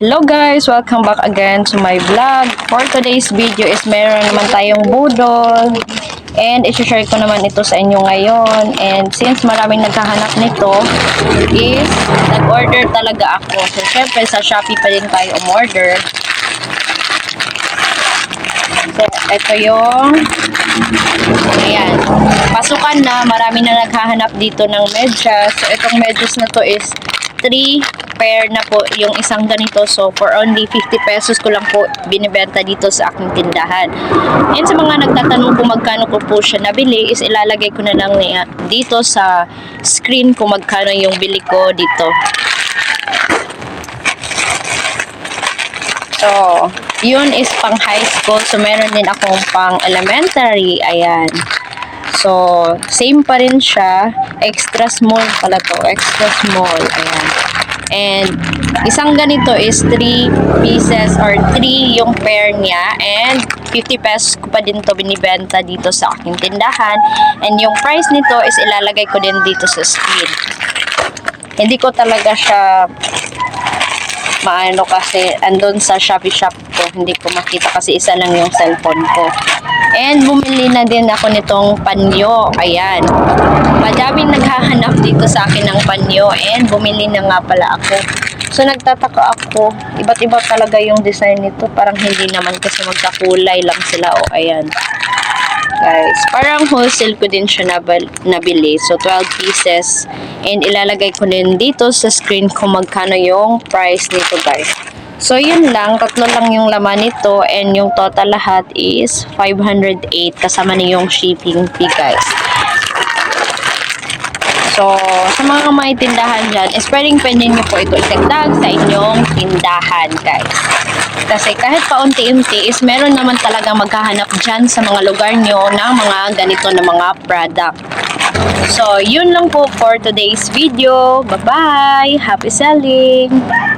Hello guys! Welcome back again to my vlog. For today's video is meron naman tayong budol. And isi-share ko naman ito sa inyo ngayon. And since maraming naghahanap nito, is nag-order talaga ako. So syempre sa Shopee pa din tayo umorder. So ito yung Ayan. Pasukan na, marami na naghahanap dito ng medyas. So, itong medyas na to is 3 pair na po yung isang ganito. So, for only 50 pesos ko lang po binibenta dito sa aking tindahan. And sa mga nagtatanong kung magkano ko po siya nabili, is ilalagay ko na lang dito sa screen kung magkano yung bili ko dito. So, yun is pang high school. So, meron din akong pang elementary. Ayan. So, same pa rin siya. Extra small pala to. Extra small. Ayan. And, isang ganito is 3 pieces or 3 yung pair niya. And, 50 pesos ko pa din to binibenta dito sa aking tindahan. And, yung price nito is ilalagay ko din dito sa screen. Hindi ko talaga siya maano kasi andun sa Shopee shop ko hindi ko makita kasi isa lang yung cellphone ko and bumili na din ako nitong panyo ayan madaming naghahanap dito sa akin ng panyo and bumili na nga pala ako so nagtataka ako iba't iba talaga yung design nito parang hindi naman kasi magkakulay lang sila o ayan guys. Parang wholesale ko din siya nabili. So, 12 pieces. And ilalagay ko din dito sa screen kung magkano yung price nito, guys. So, yun lang. Tatlo lang yung laman nito. And yung total lahat is 508 kasama na yung shipping fee, guys. So, sa mga may tindahan dyan, is pwedeng pwede nyo po ito itagdag sa inyong tindahan, guys. Kasi kahit paunti-unti is meron naman talaga maghahanap dyan sa mga lugar nyo ng mga ganito na mga product. So, yun lang po for today's video. Bye-bye! Happy selling!